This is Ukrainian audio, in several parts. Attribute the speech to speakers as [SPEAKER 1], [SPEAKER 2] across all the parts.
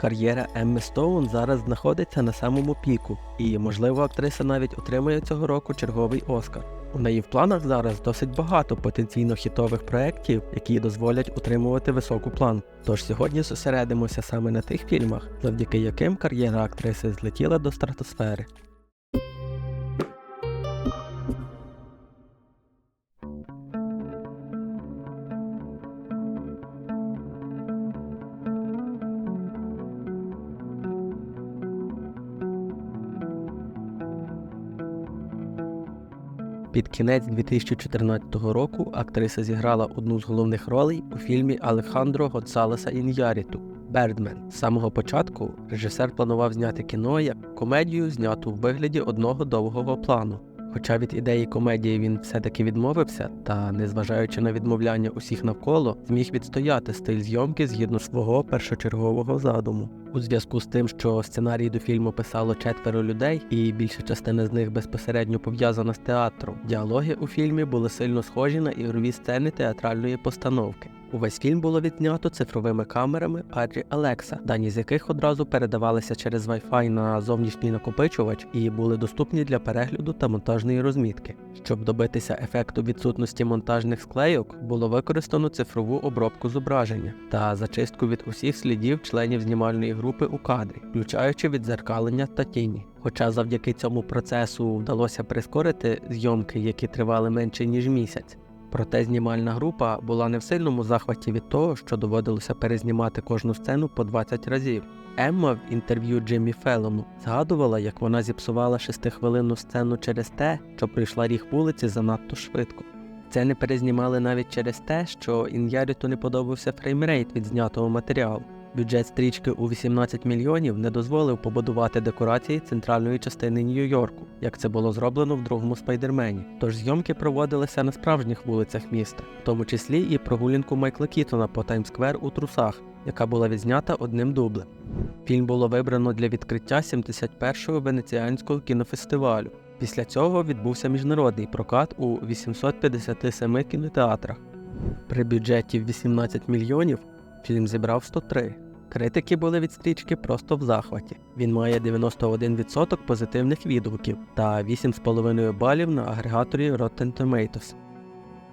[SPEAKER 1] Кар'єра Емми Стоун зараз знаходиться на самому піку, і, можливо, актриса навіть отримає цього року черговий Оскар. У неї в планах зараз досить багато потенційно хітових проєктів, які дозволять утримувати високу план. Тож сьогодні зосередимося саме на тих фільмах, завдяки яким кар'єра актриси злетіла до стратосфери. Під кінець 2014 року актриса зіграла одну з головних ролей у фільмі Алехандро Гоцалеса Ін'яріту Бердмен. З самого початку режисер планував зняти кіно як комедію, зняту в вигляді одного довгого плану. Хоча від ідеї комедії він все-таки відмовився, та, незважаючи на відмовляння усіх навколо, зміг відстояти стиль зйомки згідно свого першочергового задуму. У зв'язку з тим, що сценарій до фільму писало четверо людей, і більша частина з них безпосередньо пов'язана з театром. Діалоги у фільмі були сильно схожі на ігрові сцени театральної постановки. Увесь фільм було відзнято цифровими камерами Аррі Alexa, дані з яких одразу передавалися через Wi-Fi на зовнішній накопичувач і були доступні для перегляду та монтажної розмітки. Щоб добитися ефекту відсутності монтажних склейок, було використано цифрову обробку зображення та зачистку від усіх слідів членів знімальної групи у кадрі, включаючи відзеркалення та тіні. Хоча завдяки цьому процесу вдалося прискорити зйомки, які тривали менше ніж місяць. Проте знімальна група була не в сильному захваті від того, що доводилося перезнімати кожну сцену по 20 разів. Емма в інтерв'ю Джиммі Феллону згадувала, як вона зіпсувала шестихвилинну сцену через те, що прийшла ріг вулиці занадто швидко. Це не перезнімали навіть через те, що Ін'яріту не подобався фреймрейт від знятого матеріалу. Бюджет стрічки у 18 мільйонів не дозволив побудувати декорації центральної частини Нью-Йорку, як це було зроблено в другому спайдермені. Тож зйомки проводилися на справжніх вулицях міста, в тому числі і прогулянку Майкла Кітона по Таймсквер у трусах, яка була відзнята одним дублем. Фільм було вибрано для відкриття 71-го венеціанського кінофестивалю. Після цього відбувся міжнародний прокат у 857 кінотеатрах. При бюджеті в 18 мільйонів Фільм зібрав 103. Критики були від стрічки просто в захваті. Він має 91% позитивних відгуків та 8,5 балів на агрегаторі Rotten Tomatoes.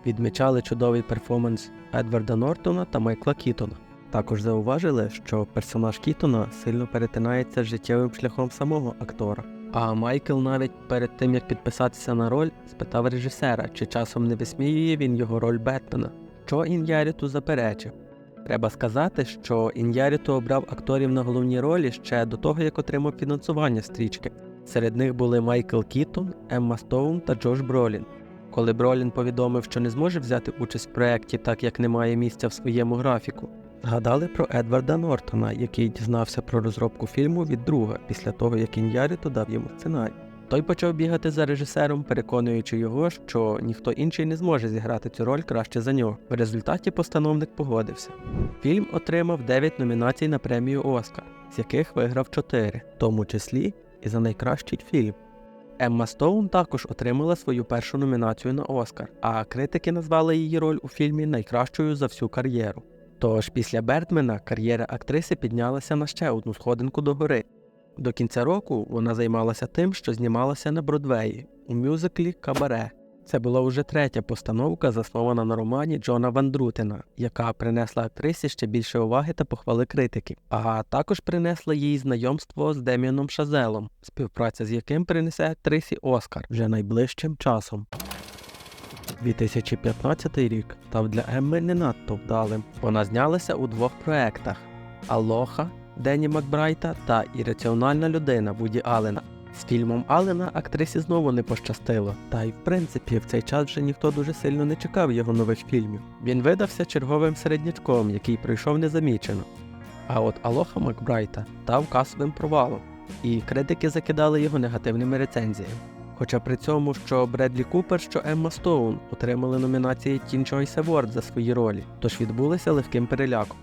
[SPEAKER 1] Відмічали чудовий перформанс Едварда Нортона та Майкла Кітона. Також зауважили, що персонаж Кітона сильно перетинається з життєвим шляхом самого актора. А Майкл навіть перед тим як підписатися на роль, спитав режисера, чи часом не висміює він його роль Бетмена, що Ін'яріту заперечив. Треба сказати, що Ін'яріто обрав акторів на головні ролі ще до того, як отримав фінансування стрічки. Серед них були Майкл Кітон, Емма Стоун та Джош Бролін. Коли Бролін повідомив, що не зможе взяти участь в проєкті, так як немає місця в своєму графіку, згадали про Едварда Нортона, який дізнався про розробку фільму від друга після того, як Ін'яріто дав йому сценарій. Той почав бігати за режисером, переконуючи його, що ніхто інший не зможе зіграти цю роль краще за нього. В результаті постановник погодився. Фільм отримав 9 номінацій на премію Оскар, з яких виграв 4, в тому числі і за найкращий фільм. Емма Стоун також отримала свою першу номінацію на Оскар, а критики назвали її роль у фільмі найкращою за всю кар'єру. Тож після Бертмена кар'єра актриси піднялася на ще одну сходинку догори. До кінця року вона займалася тим, що знімалася на Бродвеї у мюзиклі Кабаре. Це була вже третя постановка, заснована на романі Джона Вандрутена, яка принесла актрисі ще більше уваги та похвали критиків, а також принесла їй знайомство з Деміаном Шазелом, співпраця з яким принесе актрисі Оскар вже найближчим часом. 2015 рік став для Емми не надто вдалим. Вона знялася у двох проектах Алоха Дені Макбрайта та Ірраціональна людина Вуді Аллена. З фільмом Аллена актрисі знову не пощастило, та й в принципі в цей час вже ніхто дуже сильно не чекав його нових фільмів. Він видався черговим середнячком, який пройшов незамічено. А от Алоха Макбрайта став касовим провалом, і критики закидали його негативними рецензіями. Хоча при цьому, що Бредлі Купер, що Емма Стоун отримали номінації Teen Choice Award за свої ролі, тож відбулися легким переляком.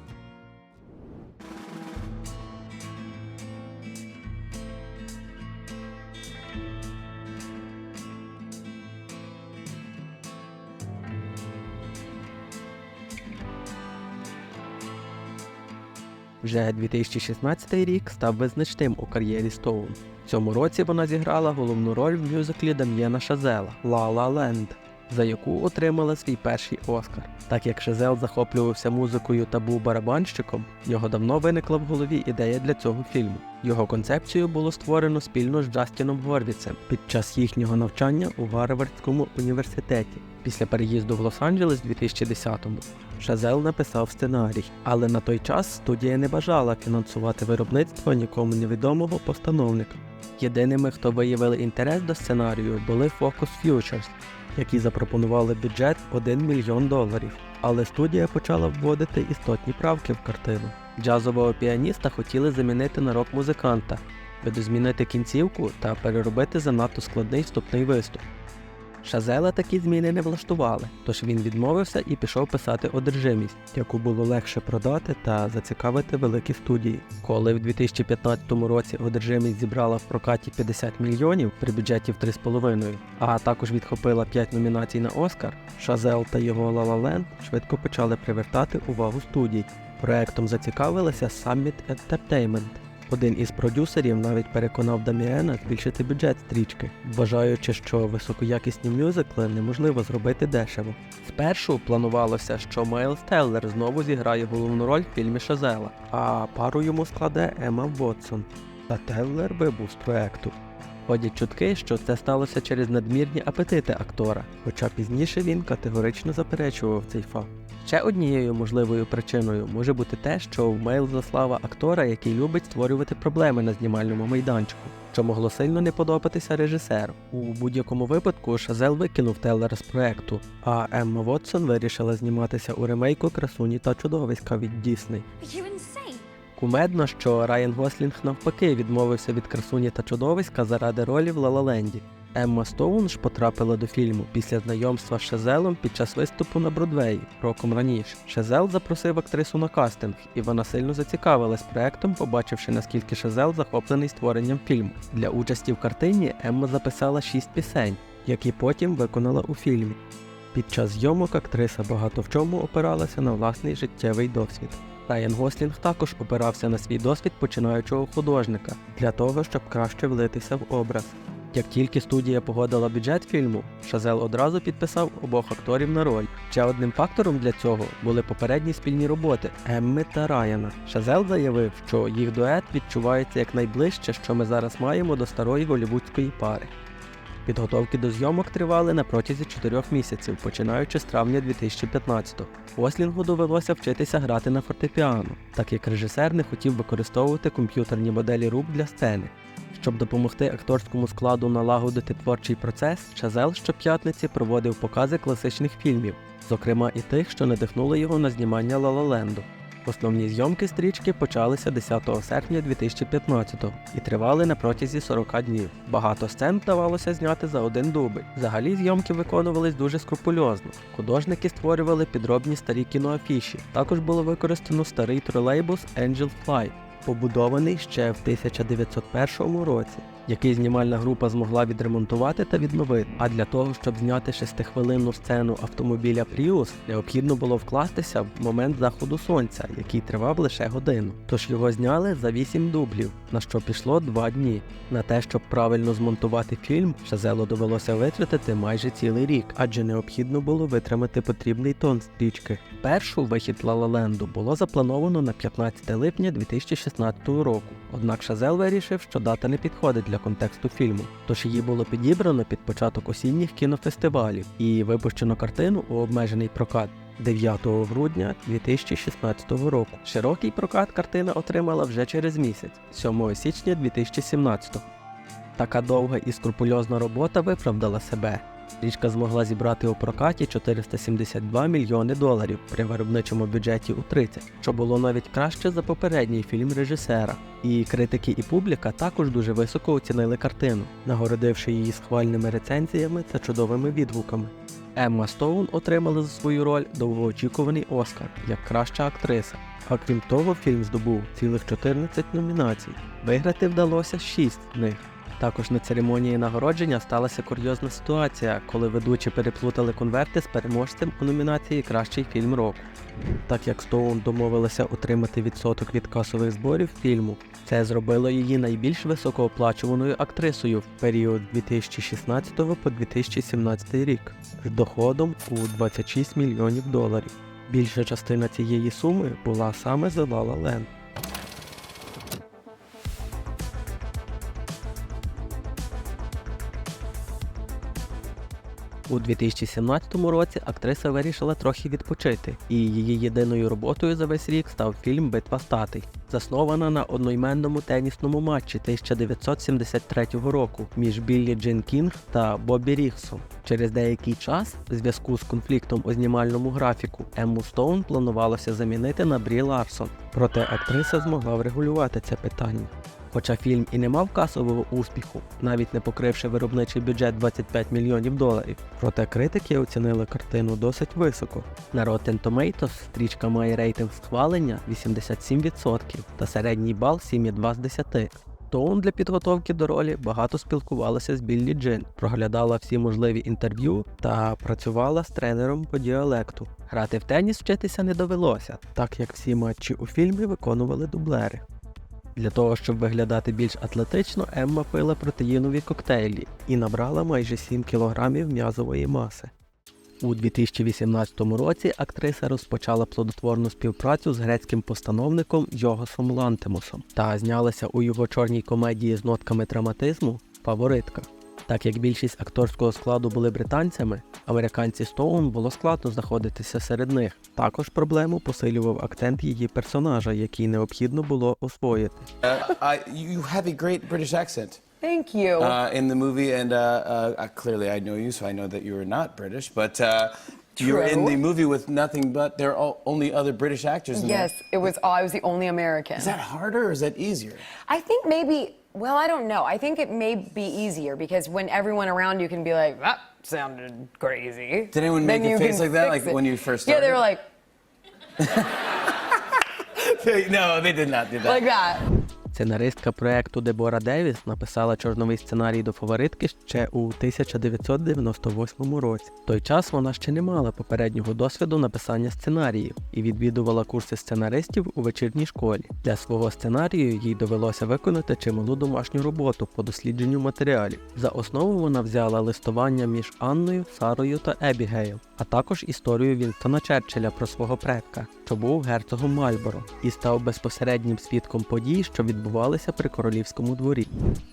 [SPEAKER 1] Вже 2016 рік став визначним у кар'єрі Стоун. В цьому році вона зіграла головну роль в мюзиклі Дам'єна Шазела «Ла Ла Ленд», за яку отримала свій перший Оскар. Так як Шазел захоплювався музикою та був барабанщиком, в нього давно виникла в голові ідея для цього фільму. Його концепцію було створено спільно з Джастіном Горвіцем під час їхнього навчання у Гарвардському університеті. Після переїзду в Лос-Анджелес у 2010-му Шазел написав сценарій, але на той час студія не бажала фінансувати виробництво нікому невідомого постановника. Єдиними, хто виявили інтерес до сценарію, були Focus Futures, які запропонували бюджет 1 мільйон доларів. Але студія почала вводити істотні правки в картину. Джазового піаніста хотіли замінити на рок-музиканта, видозмінити кінцівку та переробити занадто складний вступний виступ. Шазела такі зміни не влаштували, тож він відмовився і пішов писати одержимість, яку було легше продати та зацікавити великі студії. Коли в 2015 році одержимість зібрала в прокаті 50 мільйонів при бюджеті в 3,5, а також відхопила 5 номінацій на Оскар, Шазел та його La Land швидко почали привертати увагу студій. Проектом зацікавилися Summit Entertainment. Один із продюсерів навіть переконав Даміена збільшити бюджет стрічки, вважаючи, що високоякісні мюзикли неможливо зробити дешево. Спершу планувалося, що Майлз Теллер знову зіграє головну роль в фільмі Шазела, а пару йому складе Ема Вотсон. Та Теллер вибув з проекту. Ходять чутки, що це сталося через надмірні апетити актора, хоча пізніше він категорично заперечував цей факт. Ще однією можливою причиною може бути те, що в Мейл заслава актора, який любить створювати проблеми на знімальному майданчику, що могло сильно не подобатися режисеру. У будь-якому випадку Шазел викинув Теллера з проекту, а Емма Вотсон вирішила зніматися у ремейку Красуні та чудовиська від Дісней. Кумедно, що Райан Гослінг навпаки відмовився від красуні та чудовиська заради ролі в Лалаленді. Емма Стоун ж потрапила до фільму після знайомства з Шезелом під час виступу на Бродвеї роком раніше. Шезел запросив актрису на кастинг, і вона сильно зацікавилась проектом, побачивши наскільки Шезел захоплений створенням фільму. Для участі в картині Емма записала шість пісень, які потім виконала у фільмі. Під час зйомок актриса багато в чому опиралася на власний життєвий досвід. Райан Гослінг також опирався на свій досвід починаючого художника для того, щоб краще влитися в образ. Як тільки студія погодила бюджет фільму, Шазел одразу підписав обох акторів на роль. Ще одним фактором для цього були попередні спільні роботи Емми та Райана. Шазел заявив, що їх дует відчувається як найближче, що ми зараз маємо до старої голівудської пари. Підготовки до зйомок тривали на протязі 4 місяців, починаючи з травня 2015-го. Ослінгу довелося вчитися грати на фортепіано, так як режисер не хотів використовувати комп'ютерні моделі рук для сцени. Щоб допомогти акторському складу налагодити творчий процес, Шазел щоп'ятниці проводив покази класичних фільмів, зокрема і тих, що надихнули його на знімання «Ла-Ла-Ленду». Основні зйомки стрічки почалися 10 серпня 2015-го і тривали на протязі 40 днів. Багато сцен вдавалося зняти за один дубль. Взагалі зйомки виконувались дуже скрупульозно. Художники створювали підробні старі кіноафіші. Також було використано старий тролейбус Angel Flight, побудований ще в 1901 році, який знімальна група змогла відремонтувати та відновити. А для того, щоб зняти шестихвилинну сцену автомобіля Prius, необхідно було вкластися в момент заходу сонця, який тривав лише годину. Тож його зняли за 8 дублів, на що пішло 2 дні. На те, щоб правильно змонтувати фільм, Шазелу довелося витратити майже цілий рік, адже необхідно було витримати потрібний тон стрічки. Першу вихід Лалаленду було заплановано на 15 липня 2016 року. Однак Шазел вирішив, що дата не підходить для контексту фільму, тож її було підібрано під початок осінніх кінофестивалів і випущено картину у обмежений прокат. 9 грудня 2016 року. Широкий прокат картина отримала вже через місяць, 7 січня 2017. Така довга і скрупульозна робота виправдала себе. Річка змогла зібрати у прокаті 472 мільйони доларів при виробничому бюджеті у 30, що було навіть краще за попередній фільм режисера. І критики і публіка також дуже високо оцінили картину, нагородивши її схвальними рецензіями та чудовими відгуками. Емма Стоун отримала за свою роль довгоочікуваний Оскар як краща актриса. А крім того, фільм здобув цілих 14 номінацій. Виграти вдалося 6 з них. Також на церемонії нагородження сталася курйозна ситуація, коли ведучі переплутали конверти з переможцем у номінації Кращий фільм року. Так як Стоун домовилася отримати відсоток від касових зборів фільму, це зробило її найбільш високооплачуваною актрисою в період 2016 по 2017 рік з доходом у 26 мільйонів доларів. Більша частина цієї суми була саме за La La. У 2017 році актриса вирішила трохи відпочити, і її єдиною роботою за весь рік став фільм Битва статей, заснована на одноіменному тенісному матчі 1973 року між Біллі Джин Кінг та Бобі Рігсом. Через деякий час, в зв'язку з конфліктом у знімальному графіку, Емму Стоун планувалося замінити на Брі Ларсон, проте актриса змогла врегулювати це питання. Хоча фільм і не мав касового успіху, навіть не покривши виробничий бюджет 25 мільйонів доларів, проте критики оцінили картину досить високо. На Rotten Tomatoes стрічка має рейтинг схвалення 87% та середній бал 7,2 з 10. Тоун для підготовки до ролі багато спілкувалася з Біллі Джин, проглядала всі можливі інтерв'ю та працювала з тренером по діалекту. Грати в теніс вчитися не довелося, так як всі матчі у фільмі виконували дублери. Для того, щоб виглядати більш атлетично, Емма пила протеїнові коктейлі і набрала майже 7 кілограмів м'язової маси. У 2018 році актриса розпочала плодотворну співпрацю з грецьким постановником Йогосом Лантимусом та знялася у його чорній комедії з нотками драматизму Фаворитка. Так як більшість акторського складу були британцями, американці Стоун було складно знаходитися серед них. Також проблему посилював акцент її персонажа, який необхідно було освоїти.
[SPEAKER 2] Uh, I, you have a great British accent
[SPEAKER 3] Thank you.
[SPEAKER 2] uh, in the movie, and uh, uh, uh, clearly I know you, so I know that you are not British. But uh, you're in the movie with nothing but there are only other British actors. In
[SPEAKER 3] yes,
[SPEAKER 2] there.
[SPEAKER 3] it was. I was the only American.
[SPEAKER 2] Is that harder or is that easier?
[SPEAKER 3] I think maybe. Well, I don't know. I think it may be easier because when everyone around you can be like, "That sounded crazy."
[SPEAKER 2] Did anyone make a face like that, like when you first
[SPEAKER 3] Yeah, they were
[SPEAKER 2] started?
[SPEAKER 3] like,
[SPEAKER 2] no, they did not do that.
[SPEAKER 3] like that.
[SPEAKER 1] Сценаристка проекту Дебора Девіс написала чорновий сценарій до фаворитки ще у 1998 році. В той час вона ще не мала попереднього досвіду написання сценаріїв і відвідувала курси сценаристів у вечірній школі. Для свого сценарію їй довелося виконати чималу домашню роботу по дослідженню матеріалів. За основу вона взяла листування між Анною, Сарою та Ебігейл, а також історію Вінстона Черчилля про свого предка, що був герцогом Мальборо, і став безпосереднім свідком подій, що відбувалися при королівському дворі.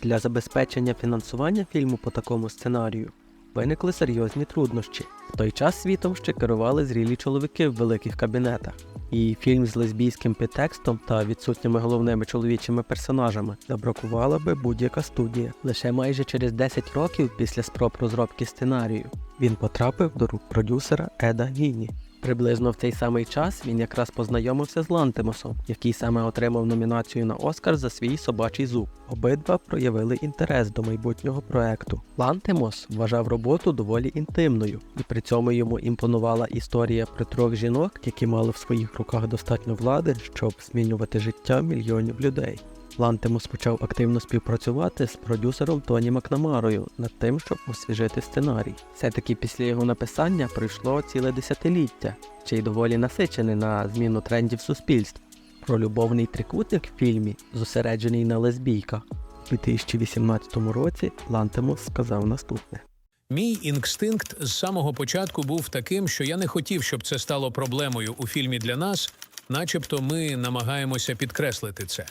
[SPEAKER 1] Для забезпечення фінансування фільму по такому сценарію виникли серйозні труднощі. В той час світом ще керували зрілі чоловіки в великих кабінетах. І фільм з лесбійським підтекстом та відсутніми головними чоловічими персонажами забракувала би будь-яка студія. Лише майже через 10 років після спроб розробки сценарію він потрапив до рук продюсера Еда Гіні. Приблизно в цей самий час він якраз познайомився з Лантимосом, який саме отримав номінацію на Оскар за свій собачий зуб. Обидва проявили інтерес до майбутнього проекту. Лантимос вважав роботу доволі інтимною, і при цьому йому імпонувала історія про трьох жінок, які мали в своїх руках достатньо влади, щоб змінювати життя мільйонів людей. Лантимус почав активно співпрацювати з продюсером Тоні Макнамарою над тим, щоб освіжити сценарій. Все-таки після його написання пройшло ціле десятиліття, ще й доволі насичене на зміну трендів суспільств. Про любовний трикутник в фільмі, зосереджений на лесбійках. У 2018 році Лантимус сказав наступне.
[SPEAKER 4] Мій інстинкт з самого початку був таким, що я не хотів, щоб це стало проблемою у фільмі для нас, начебто ми намагаємося підкреслити це.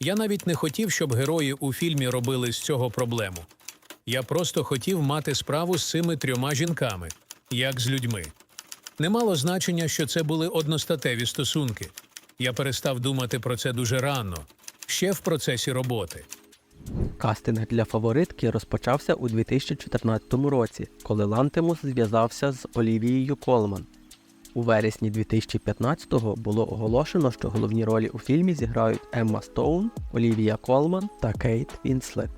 [SPEAKER 4] Я навіть не хотів, щоб герої у фільмі робили з цього проблему. Я просто хотів мати справу з цими трьома жінками, як з людьми. Не мало значення, що це були одностатеві стосунки. Я перестав думати про це дуже рано, ще в процесі роботи.
[SPEAKER 1] Кастинг для фаворитки розпочався у 2014 році, коли Лантимус зв'язався з Олівією Колман. У вересні 2015-го було оголошено, що головні ролі у фільмі зіграють Емма Стоун, Олівія Колман та Кейт Вінслет.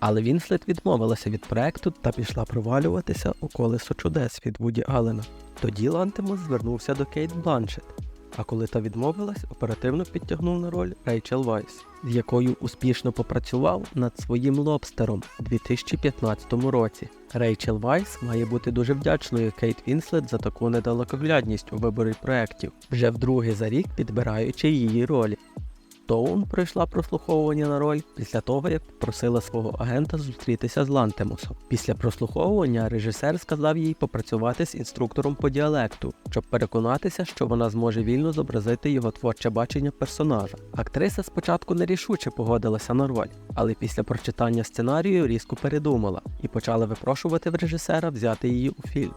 [SPEAKER 1] Але Вінслет відмовилася від проекту та пішла провалюватися у колесо чудес від Вуді Аллена. Тоді Лантимус звернувся до Кейт Бланшет. А коли та відмовилась, оперативно підтягнув на роль Рейчел Вайс, з якою успішно попрацював над своїм лобстером у 2015 році. Рейчел Вайс має бути дуже вдячною Кейт Вінслет за таку недалекоглядність у виборі проєктів, вже вдруге за рік підбираючи її ролі. Тоун пройшла прослуховування на роль після того, як попросила свого агента зустрітися з Лантемусом. Після прослуховування режисер сказав їй попрацювати з інструктором по діалекту, щоб переконатися, що вона зможе вільно зобразити його творче бачення персонажа. Актриса спочатку нерішуче погодилася на роль, але після прочитання сценарію різко передумала і почала випрошувати в режисера взяти її у фільм.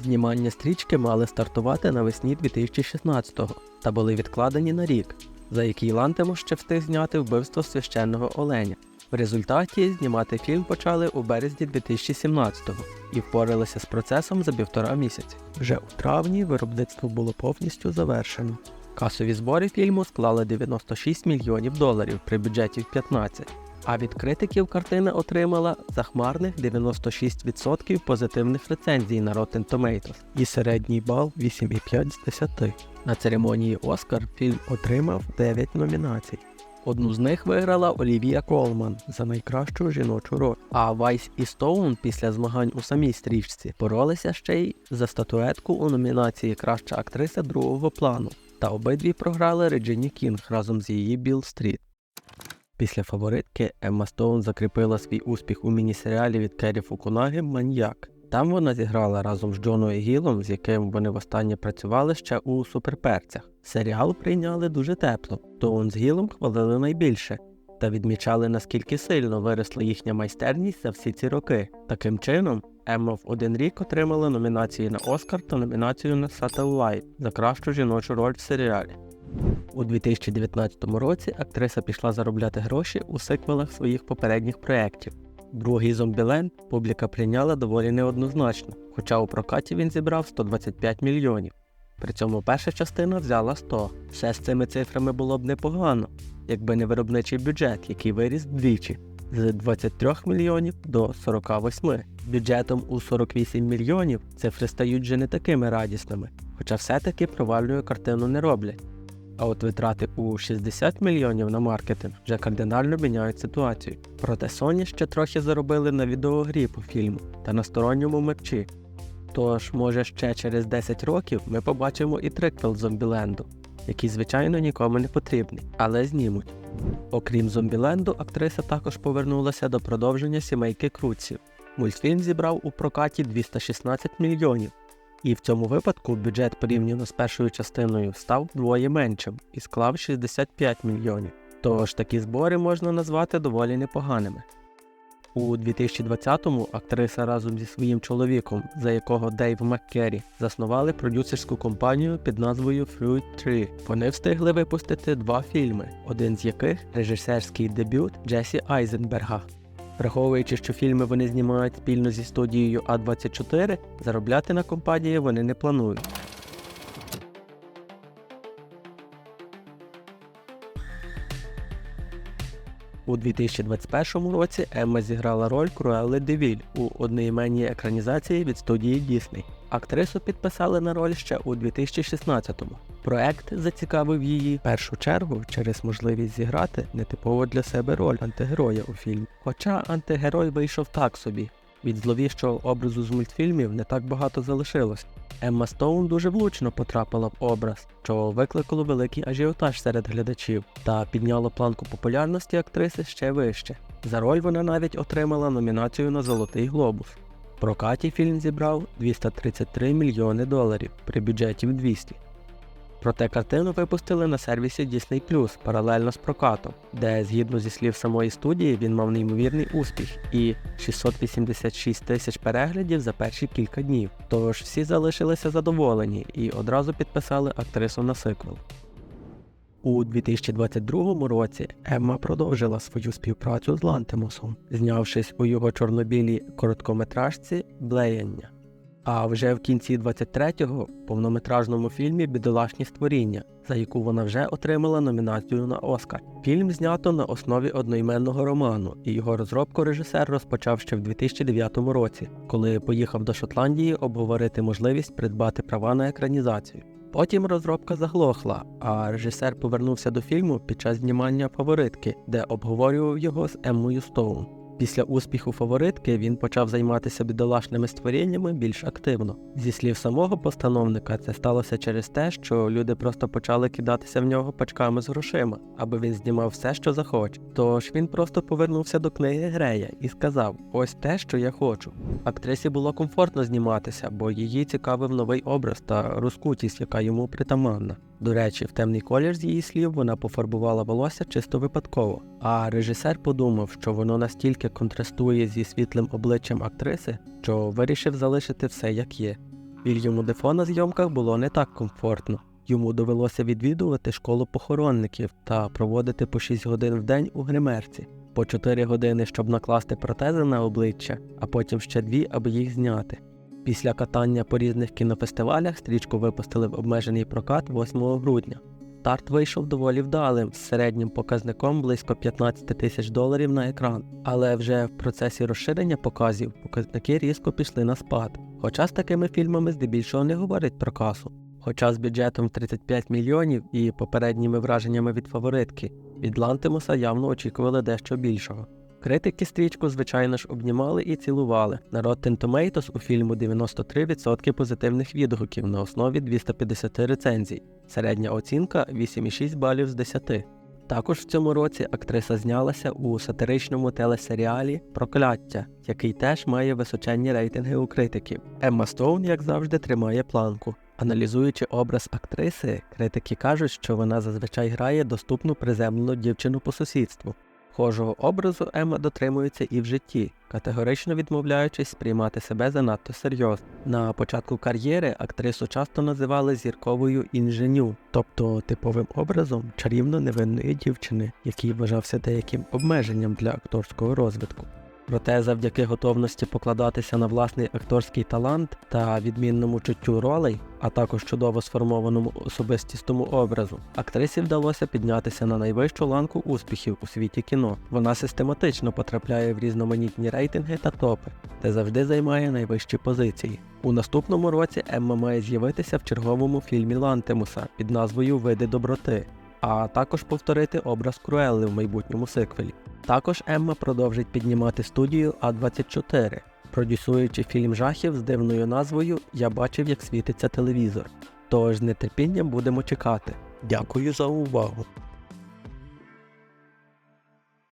[SPEAKER 1] Знімання стрічки мали стартувати навесні 2016-го та були відкладені на рік, за який Лантемус ще встиг зняти вбивство священного оленя. В результаті знімати фільм почали у березні 2017-го і впоралися з процесом за півтора місяці. Вже у травні виробництво було повністю завершено. Касові збори фільму склали 96 мільйонів доларів при бюджеті в 15, а від критиків картина отримала захмарних 96% позитивних рецензій на Rotten Tomatoes і середній бал 8,5 з 10. На церемонії Оскар фільм отримав 9 номінацій. Одну з них виграла Олівія Колман за найкращу жіночу роль. А Вайс і Стоун після змагань у самій стрічці боролися ще й за статуетку у номінації Краща актриса другого плану. Та обидві програли Реджині Кінг разом з її Білл Стріт. Після фаворитки Емма Стоун закріпила свій успіх у міні-серіалі від Керрі Фукунаги Маньяк. Там вона зіграла разом з Джоною Гілом, з яким вони востаннє працювали ще у суперперцях. Серіал прийняли дуже тепло, Стоун з Гілом хвалили найбільше та відмічали, наскільки сильно виросла їхня майстерність за всі ці роки. Таким чином, Емма в один рік отримала номінації на Оскар та номінацію на Satellite за кращу жіночу роль в серіалі. У 2019 році актриса пішла заробляти гроші у сиквелах своїх попередніх проєктів. Другий Зомбіленд публіка прийняла доволі неоднозначно, хоча у прокаті він зібрав 125 мільйонів. При цьому перша частина взяла 100. Все з цими цифрами було б непогано, якби не виробничий бюджет, який виріс вдвічі з 23 мільйонів до 48. Бюджетом у 48 мільйонів цифри стають вже не такими радісними, хоча все-таки провальною картину не роблять. А от витрати у 60 мільйонів на маркетинг вже кардинально міняють ситуацію. Проте Sony ще трохи заробили на відеогрі по фільму та на сторонньому мерчі. Тож, може, ще через 10 років ми побачимо і триквел Зомбіленду, який, звичайно, нікому не потрібний, але знімуть. Окрім Зомбіленду, актриса також повернулася до продовження сімейки Круців. Мультфільм зібрав у прокаті 216 мільйонів, і в цьому випадку бюджет порівняно з першою частиною став вдвоє меншим і склав 65 мільйонів. Тож такі збори можна назвати доволі непоганими. У 2020-му актриса разом зі своїм чоловіком, за якого Дейв Маккері, заснували продюсерську компанію під назвою Fruit Tree. Вони встигли випустити два фільми, один з яких режисерський дебют Джесі Айзенберга. Враховуючи, що фільми вони знімають спільно зі студією А24, заробляти на компанії вони не планують. У 2021 році Емма зіграла роль Круелли Девіль у одноіменній екранізації від студії Дісней. Актрису підписали на роль ще у 2016-му. Проект зацікавив її в першу чергу через можливість зіграти нетипово для себе роль антигероя у фільмі. Хоча антигерой вийшов так собі. Від зловіщого образу з мультфільмів не так багато залишилось. Емма Стоун дуже влучно потрапила в образ, що викликало великий ажіотаж серед глядачів та підняло планку популярності актриси ще вище. За роль вона навіть отримала номінацію на Золотий глобус. Прокаті фільм зібрав 233 мільйони доларів при бюджеті в 200. Проте картину випустили на сервісі Disney Plus паралельно з прокатом, де, згідно зі слів самої студії, він мав неймовірний успіх і 686 тисяч переглядів за перші кілька днів. Тож всі залишилися задоволені і одразу підписали актрису на сиквел. У 2022 році Емма продовжила свою співпрацю з Лантемусом, знявшись у його чорнобілій короткометражці Блеяння. А вже в кінці 23-го повнометражному фільмі Бідолашні створіння, за яку вона вже отримала номінацію на Оскар. Фільм знято на основі одноіменного роману, і його розробку режисер розпочав ще в 2009 році, коли поїхав до Шотландії обговорити можливість придбати права на екранізацію. Потім розробка заглохла, а режисер повернувся до фільму під час знімання фаворитки, де обговорював його з Еммою Стоун. Після успіху фаворитки він почав займатися бідолашними створіннями більш активно. Зі слів самого постановника, це сталося через те, що люди просто почали кидатися в нього пачками з грошима, аби він знімав все, що захоче. Тож він просто повернувся до книги Грея і сказав: ось те, що я хочу. Актрисі було комфортно зніматися, бо її цікавив новий образ та розкутість, яка йому притаманна. До речі, в темний колір з її слів вона пофарбувала волосся чисто випадково. А режисер подумав, що воно настільки контрастує зі світлим обличчям актриси, що вирішив залишити все як є. Вільяму Дефо на зйомках було не так комфортно. Йому довелося відвідувати школу похоронників та проводити по 6 годин в день у гримерці, по 4 години, щоб накласти протези на обличчя, а потім ще 2, аби їх зняти. Після катання по різних кінофестивалях стрічку випустили в обмежений прокат 8 грудня. Старт вийшов доволі вдалим, з середнім показником близько 15 тисяч доларів на екран, але вже в процесі розширення показів показники різко пішли на спад. Хоча з такими фільмами здебільшого не говорять про касу. Хоча з бюджетом 35 мільйонів і попередніми враженнями від фаворитки, від Лантимуса явно очікували дещо більшого. Критики стрічку, звичайно ж, обнімали і цілували. На Rotten Tomatoes у фільму 93% позитивних відгуків на основі 250 рецензій. Середня оцінка 8,6 балів з 10. Також в цьому році актриса знялася у сатиричному телесеріалі Прокляття, який теж має височенні рейтинги у критиків. Емма Стоун, як завжди, тримає планку. Аналізуючи образ актриси, критики кажуть, що вона зазвичай грає доступну приземлену дівчину по сусідству. Схожого образу Ема дотримується і в житті, категорично відмовляючись сприймати себе занадто серйозно. На початку кар'єри актрису часто називали зірковою інженю, тобто типовим образом чарівно невинної дівчини, який вважався деяким обмеженням для акторського розвитку. Проте завдяки готовності покладатися на власний акторський талант та відмінному чуттю ролей, а також чудово сформованому особистістому образу, актрисі вдалося піднятися на найвищу ланку успіхів у світі кіно. Вона систематично потрапляє в різноманітні рейтинги та топи, де завжди займає найвищі позиції. У наступному році Емма має з'явитися в черговому фільмі Лантимуса під назвою Види доброти, а також повторити образ Круелли в майбутньому сиквелі. Також Емма продовжить піднімати студію А24, продюсуючи фільм жахів з дивною назвою Я бачив, як світиться телевізор. Тож з нетерпінням будемо чекати. Дякую за увагу!